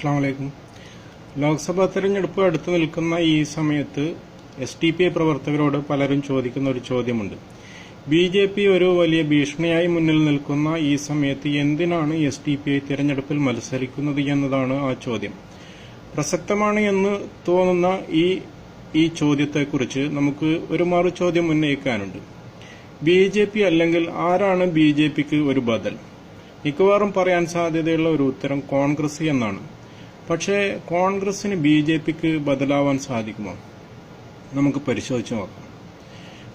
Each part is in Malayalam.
അസ്സാം വലൈക്കും ലോക്സഭാ തെരഞ്ഞെടുപ്പ് അടുത്തു നിൽക്കുന്ന ഈ സമയത്ത് എസ് ടി പി പ്രവർത്തകരോട് പലരും ചോദിക്കുന്ന ഒരു ചോദ്യമുണ്ട്. ബി ജെ പി ഒരു വലിയ ഭീഷണിയായി മുന്നിൽ നിൽക്കുന്ന ഈ സമയത്ത് എന്തിനാണ് എസ് ടി പി തെരഞ്ഞെടുപ്പിൽ മത്സരിക്കുന്നത് എന്നതാണ് ആ ചോദ്യം. പ്രസക്തമാണ് എന്ന് തോന്നുന്ന ഈ ഈ ചോദ്യത്തെക്കുറിച്ച് നമുക്ക് ഒരു മറു ചോദ്യം ഉന്നയിക്കാനുണ്ട്. ബി ജെ പി അല്ലെങ്കിൽ ആരാണ് ബി ജെ പിക്ക് ഒരു ബദൽ? മിക്കവാറും പറയാൻ സാധ്യതയുള്ള ഒരു ഉത്തരം കോൺഗ്രസ് എന്നാണ്. പക്ഷേ കോൺഗ്രസിന് ബി ജെ പിക്ക് ബദലാവാൻ സാധിക്കുമോ? നമുക്ക് പരിശോധിച്ച് നോക്കാം.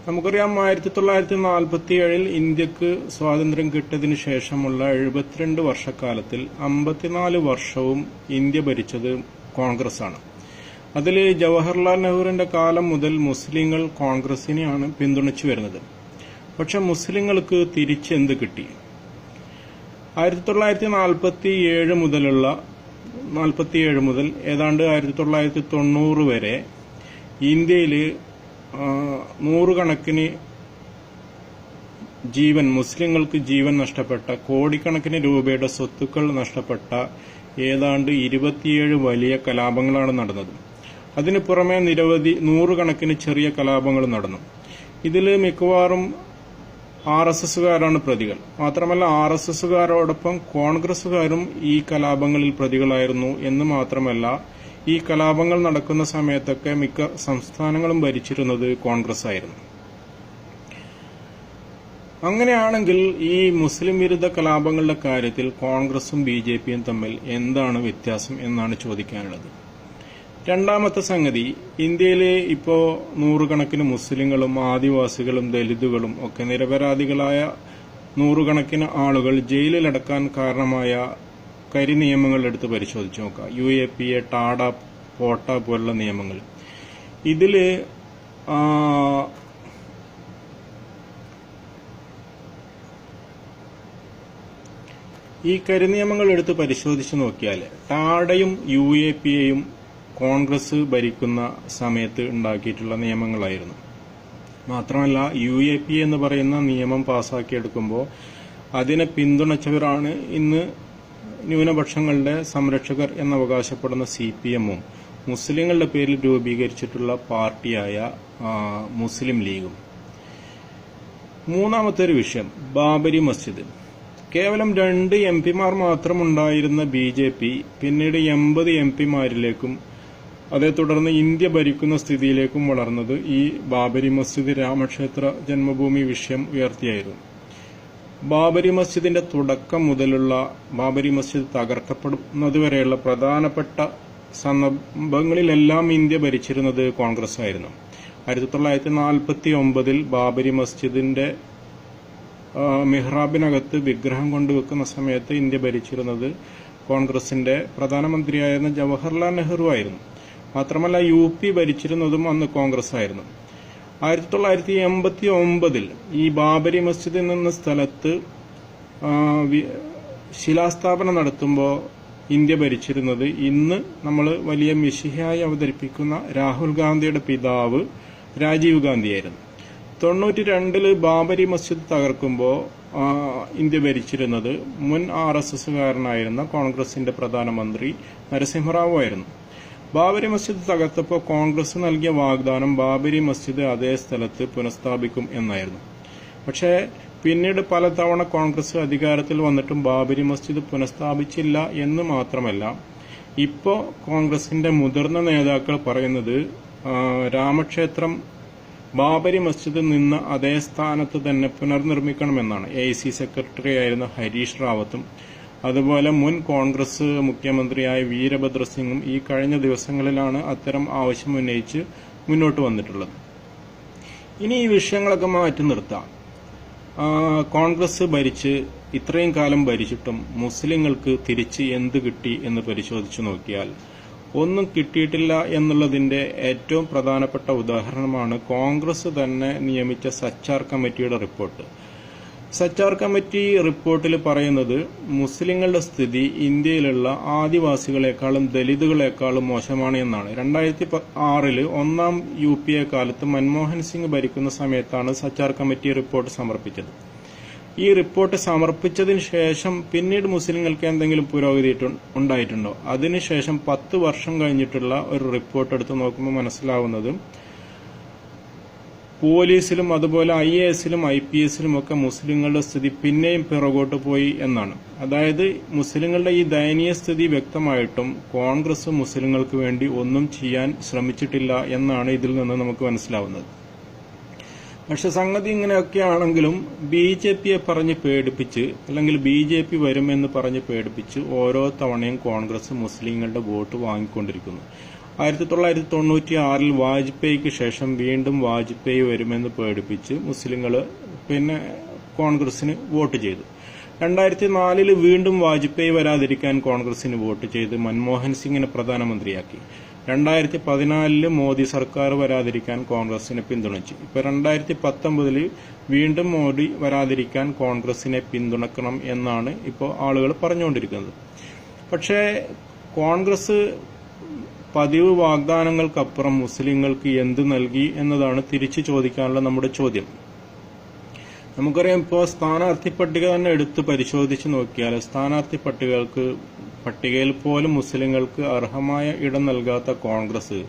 നമുക്കറിയാം ആയിരത്തി തൊള്ളായിരത്തി നാൽപ്പത്തി ഏഴിൽ ഇന്ത്യയ്ക്ക് സ്വാതന്ത്ര്യം കിട്ടിയതിന് ശേഷമുള്ള എഴുപത്തിരണ്ട് വർഷക്കാലത്തിൽ അമ്പത്തിനാല് വർഷവും ഇന്ത്യ ഭരിച്ചത് കോൺഗ്രസ് ആണ് അതിൽ ജവഹർലാൽ നെഹ്റുവിന്റെ കാലം മുതൽ മുസ്ലിങ്ങൾ കോൺഗ്രസിനെയാണ് പിന്തുണച്ചു വരുന്നത്. പക്ഷെ മുസ്ലിങ്ങൾക്ക് തിരിച്ചെന്ത് കിട്ടി? ആയിരത്തി തൊള്ളായിരത്തി നാൽപ്പത്തി ഏഴ് മുതലുള്ള നാൽപ്പത്തി ഏഴ് മുതൽ ഏതാണ്ട് ആയിരത്തി തൊള്ളായിരത്തി തൊണ്ണൂറ് വരെ ഇന്ത്യയിൽ നൂറുകണക്കിന് ജീവൻ മുസ്ലിങ്ങൾക്ക് ജീവൻ നഷ്ടപ്പെട്ട കോടിക്കണക്കിന് രൂപയുടെ സ്വത്തുക്കൾ നഷ്ടപ്പെട്ട ഏതാണ്ട് ഇരുപത്തിയേഴ് വലിയ കലാപങ്ങളാണ് നടന്നത്. അതിനു പുറമെ നിരവധി നൂറുകണക്കിന് ചെറിയ കലാപങ്ങൾ നടന്നു. ഇതിൽ മിക്കവാറും ആർ എസ് എസുകാരാണ് പ്രതികൾ. മാത്രമല്ല ആർ എസ് എസുകാരോടൊപ്പം കോൺഗ്രസുകാരും ഈ കലാപങ്ങളിൽ പ്രതികളായിരുന്നു എന്ന് മാത്രമല്ല ഈ കലാപങ്ങൾ നടക്കുന്ന സമയത്തൊക്കെ മിക്ക സംസ്ഥാനങ്ങളും ഭരിച്ചിരുന്നത് കോൺഗ്രസ് ആയിരുന്നു അങ്ങനെയാണെങ്കിൽ ഈ മുസ്ലിം വിരുദ്ധ കലാപങ്ങളുടെ കാര്യത്തിൽ കോൺഗ്രസും ബി തമ്മിൽ എന്താണ് വ്യത്യാസം എന്നാണ് ചോദിക്കാനുള്ളത്. രണ്ടാമത്തെ സംഗതി ഇന്ത്യയിലെ ഇപ്പോ നൂറുകണക്കിന് മുസ്ലിങ്ങളും ആദിവാസികളും ദലിതുകളും ഒക്കെ നിരപരാധികളായ നൂറുകണക്കിന് ആളുകൾ ജയിലിലടക്കാൻ കാരണമായ കരി നിയമങ്ങൾ എടുത്ത് പരിശോധിച്ച് നോക്കുക. U A P A TADA POTA പോലുള്ള നിയമങ്ങൾ. ഇതിൽ ഈ കരി കരിനിയമങ്ങൾ എടുത്ത് പരിശോധിച്ച് നോക്കിയാൽ ടാഡയും യു എ പി എയും കോൺഗ്രസ് ഭരിക്കുന്ന സമയത്ത് ഉണ്ടാക്കിയിട്ടുള്ള നിയമങ്ങളായിരുന്നു. മാത്രമല്ല യു എ പി എന്ന് പറയുന്ന നിയമം പാസാക്കിയെടുക്കുമ്പോൾ അതിനെ പിന്തുണച്ചവരാണ് ഇന്ന് ന്യൂനപക്ഷങ്ങളുടെ സംരക്ഷകർ എന്നവകാശപ്പെടുന്ന സി പി എമ്മും. മുസ്ലിങ്ങളുടെ പേരിൽ രൂപീകരിച്ചിട്ടുള്ള പാർട്ടിയായ മുസ്ലിം ലീഗും. മൂന്നാമത്തെ ഒരു വിഷയം ബാബരി മസ്ജിദ്. കേവലം രണ്ട് എം പിമാർ മാത്രമുണ്ടായിരുന്ന ബി ജെ പി പിന്നീട് എൺപത് എം പിമാരിലേക്കും അതേ തുടർന്ന് ഇന്ത്യ ഭരിക്കുന്ന സ്ഥിതിയിലേക്കും വളർന്നത് ഈ ബാബരി മസ്ജിദ് രാമക്ഷേത്ര ജന്മഭൂമി വിഷയം ഉയർത്തിയായിരുന്നു. ബാബരി മസ്ജിദിന്റെ തുടക്കം മുതലുള്ള ബാബരി മസ്ജിദ് തകർക്കപ്പെടുന്നതുവരെയുള്ള പ്രധാനപ്പെട്ട സന്ദർഭങ്ങളിലെല്ലാം ഇന്ത്യ ഭരിച്ചിരുന്നത് കോൺഗ്രസ് ആയിരുന്നു ആയിരത്തി തൊള്ളായിരത്തി നാൽപ്പത്തി ഒമ്പതിൽ ബാബരി മസ്ജിദിന്റെ മെഹ്റാബിനകത്ത് വിഗ്രഹം കൊണ്ടുവെക്കുന്ന സമയത്ത് ഇന്ത്യ ഭരിച്ചിരുന്നത് കോൺഗ്രസിന്റെ പ്രധാനമന്ത്രിയായിരുന്ന ജവഹർലാൽ നെഹ്റു ആയിരുന്നു മാത്രമല്ല യു പി ഭരിച്ചിരുന്നതും അന്ന് കോൺഗ്രസ് ആയിരുന്നു ആയിരത്തി തൊള്ളായിരത്തി എൺപത്തി ഒമ്പതിൽ ഈ ബാബരി മസ്ജിദ് എന്ന സ്ഥലത്ത് ശിലാസ്ഥാപനം നടത്തുമ്പോൾ ഇന്ത്യ ഭരിച്ചിരുന്നത് ഇന്ന് നമ്മൾ വലിയ മിശിഹായി അവതരിപ്പിക്കുന്ന രാഹുൽ ഗാന്ധിയുടെ പിതാവ് രാജീവ് ഗാന്ധിയായിരുന്നു. തൊണ്ണൂറ്റി രണ്ടിൽ ബാബരി മസ്ജിദ് തകർക്കുമ്പോൾ ഇന്ത്യ ഭരിച്ചിരുന്നത് മുൻ ആർ എസ് എസുകാരനായിരുന്ന കോൺഗ്രസിന്റെ പ്രധാനമന്ത്രി നരസിംഹറാവു ആയിരുന്നു ബാബരി മസ്ജിദ് തകർത്തപ്പോൾ കോൺഗ്രസ് നൽകിയ വാഗ്ദാനം ബാബരി മസ്ജിദ് അതേ സ്ഥലത്ത് പുനഃസ്ഥാപിക്കും എന്നായിരുന്നു. പക്ഷേ പിന്നീട് പലതവണ കോൺഗ്രസ് അധികാരത്തിൽ വന്നിട്ടും ബാബരി മസ്ജിദ് പുനഃസ്ഥാപിച്ചില്ല എന്ന് മാത്രമല്ല ഇപ്പോൾ കോൺഗ്രസിന്റെ മുതിർന്ന നേതാക്കൾ പറയുന്നത് രാമക്ഷേത്രം ബാബരി മസ്ജിദ് നിന്ന അതേ സ്ഥാനത്ത് തന്നെ പുനർനിർമ്മിക്കണമെന്നാണ്. എ സി സെക്രട്ടറി ആയിരുന്ന ഹരീഷ് റാവത്തും അതുപോലെ മുൻ കോൺഗ്രസ് മുഖ്യമന്ത്രിയായ വീരഭദ്ര സിംഗും ഈ കഴിഞ്ഞ ദിവസങ്ങളിലാണ് അത്തരം ആവശ്യം ഉന്നയിച്ച് മുന്നോട്ട് വന്നിട്ടുള്ളത്. ഇനി ഈ വിഷയങ്ങളൊക്കെ മാറ്റി നിർത്താം. കോൺഗ്രസ് ഭരിച്ച് ഇത്രയും കാലം ഭരിച്ചിട്ടും മുസ്ലിങ്ങൾക്ക് തിരിച്ച് എന്ത് കിട്ടി എന്ന് പരിശോധിച്ചു നോക്കിയാൽ ഒന്നും കിട്ടിയിട്ടില്ല എന്നുള്ളതിന്റെ ഏറ്റവും പ്രധാനപ്പെട്ട ഉദാഹരണമാണ് കോൺഗ്രസ് തന്നെ നിയമിച്ച സച്ചാർ കമ്മിറ്റിയുടെ റിപ്പോർട്ട്. സച്ചാർ കമ്മിറ്റി റിപ്പോർട്ടിൽ പറയുന്നത് മുസ്ലിങ്ങളുടെ സ്ഥിതി ഇന്ത്യയിലുള്ള ആദിവാസികളെക്കാളും ദലിതുകളെക്കാളും മോശമാണ് എന്നാണ്. രണ്ടായിരത്തി ആറിൽ ഒന്നാം യു പി എ കാലത്ത് മൻമോഹൻ സിംഗ് ഭരിക്കുന്ന സമയത്താണ് സച്ചാർ കമ്മിറ്റി റിപ്പോർട്ട് സമർപ്പിച്ചത്. ഈ റിപ്പോർട്ട് സമർപ്പിച്ചതിന് ശേഷം പിന്നീട് മുസ്ലിങ്ങൾക്ക് എന്തെങ്കിലും പുരോഗതി ഉണ്ടായിട്ടുണ്ടോ? അതിനുശേഷം പത്ത് വർഷം കഴിഞ്ഞിട്ടുള്ള ഒരു റിപ്പോർട്ട് എടുത്ത് നോക്കുമ്പോൾ മനസ്സിലാവുന്നത് പോലീസിലും അതുപോലെ ഐ എ എസിലും ഐ പി എസിലും ഒക്കെ മുസ്ലിങ്ങളുടെ സ്ഥിതി പിന്നെയും പിറകോട്ട് പോയി എന്നാണ്. അതായത് മുസ്ലിങ്ങളുടെ ഈ ദയനീയ സ്ഥിതി വ്യക്തമായിട്ടും കോൺഗ്രസ് മുസ്ലിങ്ങൾക്ക് വേണ്ടി ഒന്നും ചെയ്യാൻ ശ്രമിച്ചിട്ടില്ല എന്നാണ് ഇതിൽ നിന്ന് നമുക്ക് മനസ്സിലാവുന്നത്. പക്ഷെ സംഗതി ഇങ്ങനെയൊക്കെ ആണെങ്കിലും ബി ജെ പിയെ പറഞ്ഞ് പേടിപ്പിച്ച് അല്ലെങ്കിൽ ബി ജെ പി വരുമെന്ന് പറഞ്ഞ് പേടിപ്പിച്ച് ഓരോ തവണയും കോൺഗ്രസ് മുസ്ലിങ്ങളുടെ വോട്ട് വാങ്ങിക്കൊണ്ടിരിക്കുന്നു. ആയിരത്തി തൊള്ളായിരത്തി തൊണ്ണൂറ്റി ആറിൽ വാജ്പേയിക്ക് ശേഷം വീണ്ടും വാജ്പേയി വരുമെന്ന് പേടിപ്പിച്ച് മുസ്ലിങ്ങൾ പിന്നെ കോൺഗ്രസിന് വോട്ട് ചെയ്തു. രണ്ടായിരത്തി നാലിൽ വീണ്ടും വാജ്പേയി വരാതിരിക്കാൻ കോൺഗ്രസിന് വോട്ട് ചെയ്ത് മൻമോഹൻ സിംഗിനെ പ്രധാനമന്ത്രിയാക്കി. രണ്ടായിരത്തി പതിനാലിൽ മോദി സർക്കാർ വരാതിരിക്കാൻ കോൺഗ്രസിനെ പിന്തുണച്ചു. ഇപ്പൊ രണ്ടായിരത്തി പത്തൊമ്പതിൽ വീണ്ടും മോദി വരാതിരിക്കാൻ കോൺഗ്രസിനെ പിന്തുണക്കണം എന്നാണ് ഇപ്പോൾ ആളുകൾ പറഞ്ഞുകൊണ്ടിരിക്കുന്നത്. പക്ഷേ കോൺഗ്രസ് പതിവ് വാഗ്ദാനങ്ങൾക്കപ്പുറം മുസ്ലിങ്ങൾക്ക് എന്ത് നൽകി എന്നതാണ് തിരിച്ചു ചോദിക്കാനുള്ള നമ്മുടെ ചോദ്യം. നമുക്കറിയാം ഇപ്പോൾ സ്ഥാനാർത്ഥി പട്ടിക തന്നെ എടുത്ത് പരിശോധിച്ച് നോക്കിയാൽ സ്ഥാനാർത്ഥി പട്ടികകൾക്ക് പട്ടികയിൽ പോലും മുസ്ലിങ്ങൾക്ക് അർഹമായ ഇടം നൽകാത്ത കോൺഗ്രസ്.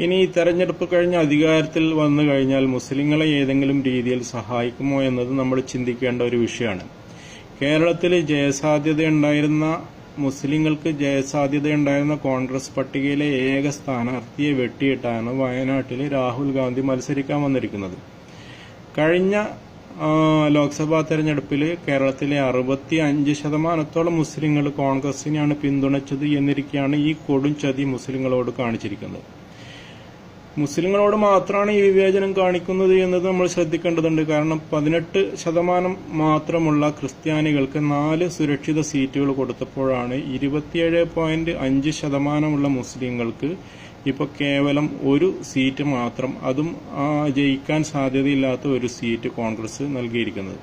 ഇനി ഈ തെരഞ്ഞെടുപ്പ് കഴിഞ്ഞ് അധികാരത്തിൽ വന്നു കഴിഞ്ഞാൽ മുസ്ലിങ്ങളെ ഏതെങ്കിലും രീതിയിൽ സഹായിക്കുമോ എന്നത് നമ്മൾ ചിന്തിക്കേണ്ട ഒരു വിഷയമാണ്. കേരളത്തിൽ ജയസാധ്യതയുണ്ടായിരുന്ന മുസ്ലിങ്ങൾക്ക് ജയസാധ്യതയുണ്ടായിരുന്ന കോൺഗ്രസ് പട്ടികയിലെ ഏക സ്ഥാനാർത്ഥിയെ വെട്ടിയിട്ടാണ് വയനാട്ടിൽ രാഹുൽ ഗാന്ധി മത്സരിക്കാൻ വന്നിരിക്കുന്നത്. കഴിഞ്ഞ ലോക്സഭാ തെരഞ്ഞെടുപ്പിൽ കേരളത്തിലെ അറുപത്തി അഞ്ച് ശതമാനത്തോളം മുസ്ലിങ്ങൾ കോൺഗ്രസിനെയാണ് പിന്തുണച്ചത് എന്നിരിക്കെയാണ് ഈ കൊടും ചതി മുസ്ലിങ്ങളോട് കാണിച്ചിരിക്കുന്നത്. മുസ്ലിങ്ങളോട് മാത്രമാണ് ഈ വിവേചനം കാണിക്കുന്നത് എന്നത് നമ്മൾ ശ്രദ്ധിക്കേണ്ടതുണ്ട്. കാരണം പതിനെട്ട് ശതമാനം മാത്രമുള്ള ക്രിസ്ത്യാനികൾക്ക് നാല് സുരക്ഷിത സീറ്റുകൾ കൊടുത്തപ്പോഴാണ് ഇരുപത്തിയേഴ് പോയിന്റ് അഞ്ച് ശതമാനമുള്ള മുസ്ലിങ്ങൾക്ക് ഇപ്പോൾ കേവലം ഒരു സീറ്റ് മാത്രം അതും ജയിക്കാൻ സാധ്യതയില്ലാത്ത ഒരു സീറ്റ് കോൺഗ്രസ് നൽകിയിരിക്കുന്നത്.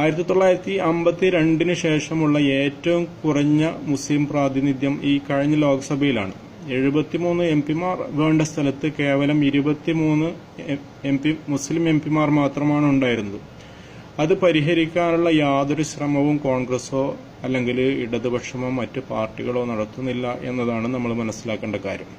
ആയിരത്തി തൊള്ളായിരത്തി അമ്പത്തി രണ്ടിന് ശേഷമുള്ള ഏറ്റവും കുറഞ്ഞ മുസ്ലിം പ്രാതിനിധ്യം ഈ കഴിഞ്ഞ ലോക്സഭയിലാണ്. എഴുപത്തിമൂന്ന് എം പിമാർ വേണ്ട സ്ഥലത്ത് കേവലം ഇരുപത്തിമൂന്ന് എം പി മുസ്ലിം എം പിമാർ മാത്രമാണ് ഉണ്ടായിരുന്നത്. അത് പരിഹരിക്കാനുള്ള യാതൊരു ശ്രമവും കോൺഗ്രസോ അല്ലെങ്കിൽ ഇടതുപക്ഷമോ മറ്റ് പാർട്ടികളോ നടത്തുന്നില്ല എന്നതാണ് നമ്മൾ മനസ്സിലാക്കേണ്ട കാര്യം.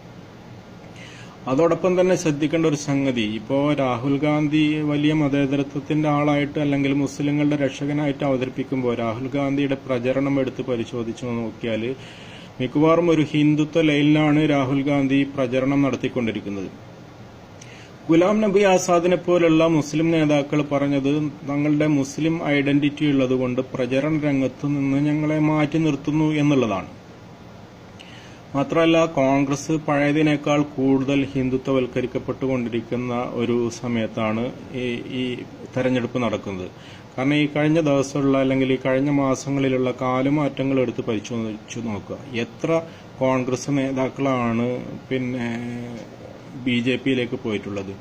അതോടൊപ്പം തന്നെ ശ്രദ്ധിക്കേണ്ട ഒരു സംഗതി. ഇപ്പോൾ രാഹുൽ ഗാന്ധി വലിയ മതേതരത്വത്തിന്റെ ആളായിട്ട് അല്ലെങ്കിൽ മുസ്ലിങ്ങളുടെ രക്ഷകനായിട്ട് അവതരിപ്പിക്കുമ്പോൾ രാഹുൽ ഗാന്ധിയുടെ പ്രചരണം എടുത്ത് പരിശോധിച്ചു നോക്കിയാൽ മിക്കവാറും ഒരു ഹിന്ദുത്വ ലൈനിലാണ് രാഹുൽ ഗാന്ധി പ്രചരണം നടത്തിക്കൊണ്ടിരിക്കുന്നത്. ഗുലാം നബി ആസാദിനെ പോലുള്ള മുസ്ലിം നേതാക്കൾ പറഞ്ഞത് തങ്ങളുടെ മുസ്ലിം ഐഡന്റിറ്റി ഉള്ളതുകൊണ്ട് പ്രചരണ രംഗത്ത് നിന്ന് ഞങ്ങളെ മാറ്റി നിർത്തുന്നു എന്നുള്ളതാണ്. മാത്രമല്ല കോൺഗ്രസ് പഴയതിനേക്കാൾ കൂടുതൽ ഹിന്ദുത്വവൽക്കരിക്കപ്പെട്ടുകൊണ്ടിരിക്കുന്ന ഒരു സമയത്താണ് ഈ ഈ തെരഞ്ഞെടുപ്പ് നടക്കുന്നത്. കാരണം ഈ കഴിഞ്ഞ ദിവസമുള്ള അല്ലെങ്കിൽ ഈ കഴിഞ്ഞ മാസങ്ങളിലുള്ള കാലുമാറ്റങ്ങൾ എടുത്ത് പരിശോധിച്ചു നോക്കുക. എത്ര കോൺഗ്രസ് നേതാക്കളാണ് പിന്നെ ബി ജെ പിയിലേക്ക് പോയിട്ടുള്ളത്?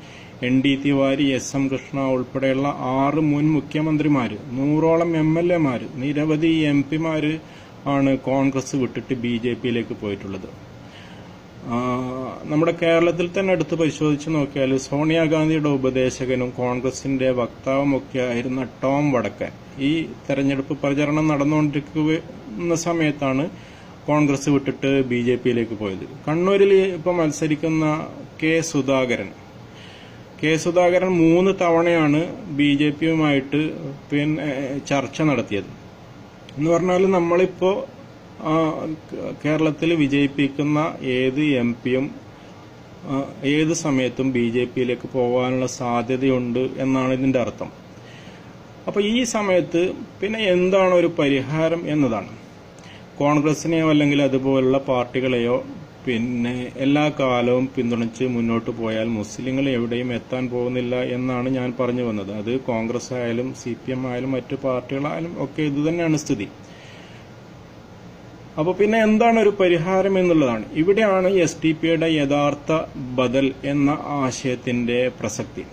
N D Tiwari S M Krishna ഉൾപ്പെടെയുള്ള ആറ് മുൻ മുഖ്യമന്ത്രിമാർ നൂറോളം എം എൽ എമാര് നിരവധി എം പിമാര് ആണ് കോൺഗ്രസ് വിട്ടിട്ട് ബി ജെ പിയിലേക്ക് പോയിട്ടുള്ളത്. നമ്മുടെ കേരളത്തിൽ തന്നെ എടുത്ത് പരിശോധിച്ച് നോക്കിയാൽ സോണിയാഗാന്ധിയുടെ ഉപദേശകനും കോൺഗ്രസിന്റെ വക്താവുമൊക്കെ ആയിരുന്ന ടോം വടക്കൻ ഈ തെരഞ്ഞെടുപ്പ് പ്രചരണം നടന്നുകൊണ്ടിരിക്കുന്ന സമയത്താണ് കോൺഗ്രസ് വിട്ടിട്ട് ബി ജെ പിയിലേക്ക് പോയത്. കണ്ണൂരിൽ ഇപ്പോൾ മത്സരിക്കുന്ന കെ സുധാകരൻ. കെ സുധാകരൻ മൂന്ന് തവണയാണ് ബി ജെ പിയുമായിട്ട് പിന്നെ ചർച്ച നടത്തിയത്. എന്ന് പറഞ്ഞാൽ നമ്മളിപ്പോ കേരളത്തിൽ വിജയിപ്പിക്കുന്ന ഏത് എം പിയും ഏത് സമയത്തും ബി ജെ പിയിലേക്ക് പോകാനുള്ള സാധ്യതയുണ്ട് എന്നാണ് ഇതിന്റെ അർത്ഥം. അപ്പൊ ഈ സമയത്ത് പിന്നെ എന്താണ് ഒരു പരിഹാരം എന്നതാണ്. കോൺഗ്രസിനെയോ അല്ലെങ്കിൽ അതുപോലുള്ള പാർട്ടികളെയോ പിന്നെ എല്ലാ കാലവും പിന്തുണച്ച് മുന്നോട്ട് പോയാൽ മുസ്ലിങ്ങൾ എവിടെയും എത്താൻ പോകുന്നില്ല എന്നാണ് ഞാൻ പറഞ്ഞു വന്നത്. അത് കോൺഗ്രസ് ആയാലും സി പി എം ആയാലും മറ്റു പാർട്ടികളായാലും ഒക്കെ ഇതുതന്നെയാണ് സ്ഥിതി. അപ്പൊ പിന്നെ എന്താണ് ഒരു പരിഹാരം എന്നുള്ളതാണ്. ഇവിടെയാണ് എസ് ഡി പിയുടെ യഥാർത്ഥ ബദൽ എന്ന ആശയത്തിന്റെ പ്രസക്തി.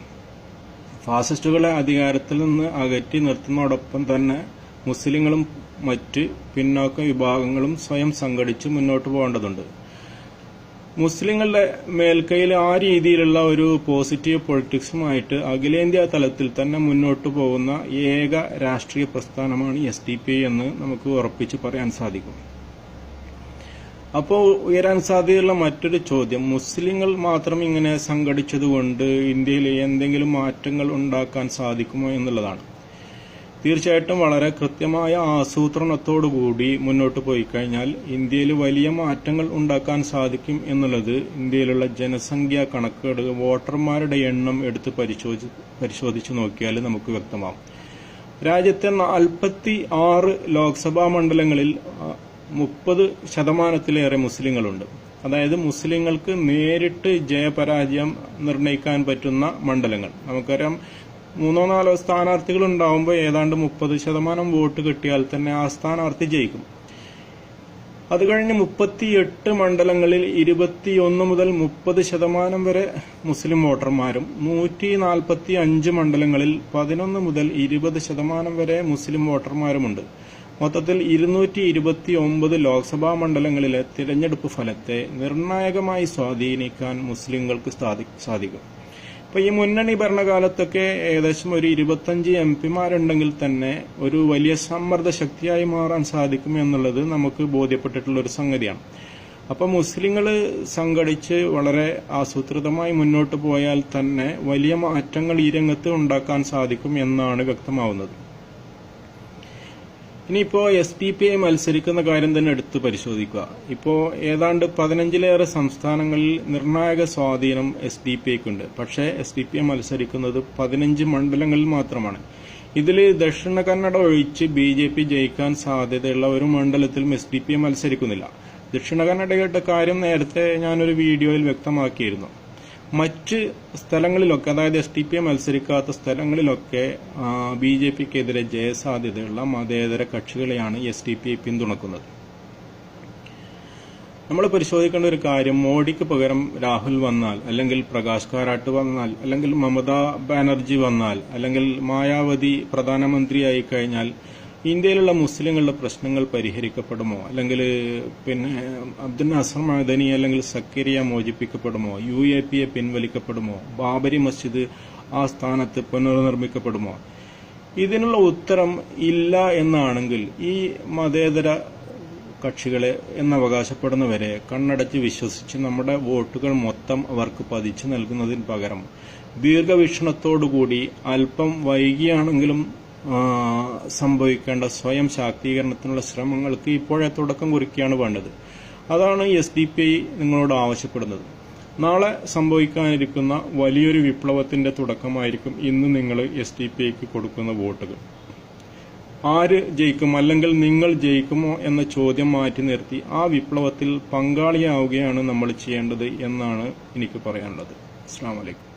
ഫാസിസ്റ്റുകളെ അധികാരത്തിൽ നിന്ന് അകറ്റി നിർത്തുന്നതോടൊപ്പം തന്നെ മുസ്ലിങ്ങളും മറ്റ് പിന്നോക്ക വിഭാഗങ്ങളും സ്വയം സംഘടിച്ച് മുന്നോട്ട് പോകേണ്ടതുണ്ട്. മുസ്ലിങ്ങളുടെ മേൽക്കൈയിൽ ആ രീതിയിലുള്ള ഒരു പോസിറ്റീവ് പൊളിറ്റിക്സുമായിട്ട് അഖിലേന്ത്യാ തലത്തിൽ തന്നെ മുന്നോട്ട് പോകുന്ന ഏക രാഷ്ട്രീയ പ്രസ്ഥാനമാണ് എസ് ഡി പി എന്ന് നമുക്ക് ഉറപ്പിച്ച് പറയാൻ സാധിക്കും. അപ്പോൾ ഉയരാൻ സാധ്യതയുള്ള മറ്റൊരു ചോദ്യം മുസ്ലിങ്ങൾ മാത്രം ഇങ്ങനെ സംഘടിച്ചതുകൊണ്ട് ഇന്ത്യയിൽ എന്തെങ്കിലും മാറ്റങ്ങൾ ഉണ്ടാക്കാൻ സാധിക്കുമോ എന്നുള്ളതാണ്. തീർച്ചയായിട്ടും വളരെ കൃത്യമായ ആസൂത്രണത്തോടുകൂടി മുന്നോട്ട് പോയി കഴിഞ്ഞാൽ ഇന്ത്യയിൽ വലിയ മാറ്റങ്ങൾ ഉണ്ടാക്കാൻ സാധിക്കും എന്നുള്ളത് ഇന്ത്യയിലുള്ള ജനസംഖ്യാ കണക്കുകൾ വോട്ടർമാരുടെ എണ്ണം എടുത്ത് പരിശോധി പരിശോധിച്ച് നോക്കിയാൽ നമുക്ക് വ്യക്തമാവും രാജ്യത്തെ നാൽപ്പത്തി ആറ് ലോക്സഭാ മണ്ഡലങ്ങളിൽ മുപ്പത് ശതമാനത്തിലേറെ മുസ്ലിങ്ങളുണ്ട്. അതായത് മുസ്ലിങ്ങൾക്ക് നേരിട്ട് ജയപരാജയം നിർണയിക്കാൻ പറ്റുന്ന മണ്ഡലങ്ങൾ. നമുക്കറിയാം മൂന്നോ നാലോ സ്ഥാനാർത്ഥികൾ ഉണ്ടാവുമ്പോൾ ഏതാണ്ട് മുപ്പത് ശതമാനം വോട്ട് കിട്ടിയാൽ തന്നെ ആ സ്ഥാനാർത്ഥി ജയിക്കും. അത് കഴിഞ്ഞ് മുപ്പത്തിയെട്ട് മണ്ഡലങ്ങളിൽ ഇരുപത്തിയൊന്ന് മുതൽ മുപ്പത് ശതമാനം വരെ മുസ്ലിം വോട്ടർമാരും നൂറ്റി നാൽപ്പത്തി അഞ്ച് മണ്ഡലങ്ങളിൽ പതിനൊന്ന് മുതൽ ഇരുപത് ശതമാനം വരെ മുസ്ലിം വോട്ടർമാരുമുണ്ട്. മൊത്തത്തിൽ ഇരുന്നൂറ്റി ഇരുപത്തി ഒമ്പത് ലോക്സഭാ മണ്ഡലങ്ങളിലെ തിരഞ്ഞെടുപ്പ് ഫലത്തെ നിർണായകമായി സ്വാധീനിക്കാൻ മുസ്ലിങ്ങൾക്ക് സാധിക്കും. അപ്പൊ ഈ മുന്നണി ഭരണകാലത്തൊക്കെ ഏകദേശം ഒരു ഇരുപത്തഞ്ച് എം പിമാരുണ്ടെങ്കിൽ തന്നെ ഒരു വലിയ സമ്മർദ്ദ ശക്തിയായി മാറാൻ സാധിക്കും എന്നുള്ളത് നമുക്ക് ബോധ്യപ്പെട്ടിട്ടുള്ള ഒരു സംഗതിയാണ്. അപ്പൊ മുസ്ലിങ്ങൾ സംഘടിച്ച് വളരെ ആസൂത്രിതമായി മുന്നോട്ട് പോയാൽ തന്നെ വലിയ മാറ്റങ്ങൾ ഈ രംഗത്ത് ഉണ്ടാക്കാൻ സാധിക്കും എന്നാണ് വ്യക്തമാവുന്നത്. ഇനിയിപ്പോ എസ് പി പി ഐ മത്സരിക്കുന്ന കാര്യം തന്നെ എടുത്തു പരിശോധിക്കുക. ഇപ്പോ ഏതാണ്ട് പതിനഞ്ചിലേറെ സംസ്ഥാനങ്ങളിൽ നിർണായക സ്വാധീനം എസ് ഡി പി ഐക്കുണ്ട് പക്ഷേ എസ് ഡി പി ഐ മത്സരിക്കുന്നത് പതിനഞ്ച് മണ്ഡലങ്ങളിൽ മാത്രമാണ്. ഇതിൽ ദക്ഷിണ കന്നഡ ഒഴിച്ച് ബി ജെ പി ജയിക്കാൻ സാധ്യതയുള്ള ഒരു മണ്ഡലത്തിലും എസ് ഡി പി ഐ മത്സരിക്കുന്നില്ല. ദക്ഷിണ കന്നഡയുടെ കാര്യം നേരത്തെ ഞാനൊരു വീഡിയോയിൽ വ്യക്തമാക്കിയിരുന്നു. മറ്റ് സ്ഥലങ്ങളിലൊക്കെ അതായത് എസ് ടി പി മത്സരിക്കാത്ത സ്ഥലങ്ങളിലൊക്കെ ബി ജെ പിക്കെതിരെ ജയസാധ്യതയുള്ള മതേതര കക്ഷികളെയാണ് എസ് ടി പി പിന്തുണക്കുന്നത്. നമ്മൾ പരിശോധിക്കേണ്ട ഒരു കാര്യം മോഡിക്ക് പകരം രാഹുൽ വന്നാൽ അല്ലെങ്കിൽ പ്രകാശ് കാരാട്ട് വന്നാൽ അല്ലെങ്കിൽ മമതാ ബാനർജി വന്നാൽ അല്ലെങ്കിൽ മായാവതി പ്രധാനമന്ത്രിയായി കഴിഞ്ഞാൽ ഇന്ത്യയിലുള്ള മുസ്ലിങ്ങളുടെ പ്രശ്നങ്ങൾ പരിഹരിക്കപ്പെടുമോ? അല്ലെങ്കിൽ പിന്നെ അബ്ദുൽ നസർ മദനി അല്ലെങ്കിൽ സക്കരിയ മോചിപ്പിക്കപ്പെടുമോ? യു എ പി എ പിൻവലിക്കപ്പെടുമോ? ബാബരി മസ്ജിദ് ആ സ്ഥാനത്ത് പുനർനിർമ്മിക്കപ്പെടുമോ? ഇതിനുള്ള ഉത്തരം ഇല്ല എന്നാണെങ്കിൽ ഈ മതേതര കക്ഷികളെ എന്നവകാശപ്പെടുന്നവരെ കണ്ണടച്ച് വിശ്വസിച്ച് നമ്മുടെ വോട്ടുകൾ മൊത്തം അവർക്ക് പതിച്ചു നൽകുന്നതിന് പകരം ദീർഘവീക്ഷണത്തോടുകൂടി അല്പം വൈകിയാണെങ്കിലും സംഭവിക്കേണ്ട സ്വയം ശാക്തീകരണത്തിനുള്ള ശ്രമങ്ങൾക്ക് ഇപ്പോഴേ തുടക്കം കുറിക്കുകയാണ് വേണ്ടത്. അതാണ് എസ് ഡി പി ഐ നിങ്ങളോട് ആവശ്യപ്പെടുന്നത്. നാളെ സംഭവിക്കാനിരിക്കുന്ന വലിയൊരു വിപ്ലവത്തിന്റെ തുടക്കമായിരിക്കും ഇന്ന് നിങ്ങൾ എസ് ഡി പി ഐക്ക് കൊടുക്കുന്ന വോട്ടുകൾ. ആര് ജയിക്കും അല്ലെങ്കിൽ നിങ്ങൾ ജയിക്കുമോ എന്ന ചോദ്യം മാറ്റി നിർത്തി ആ വിപ്ലവത്തിൽ പങ്കാളിയാവുകയാണ് നമ്മൾ ചെയ്യേണ്ടത് എന്നാണ് എനിക്ക് പറയാനുള്ളത്. അസ്സാം വലൈക്കും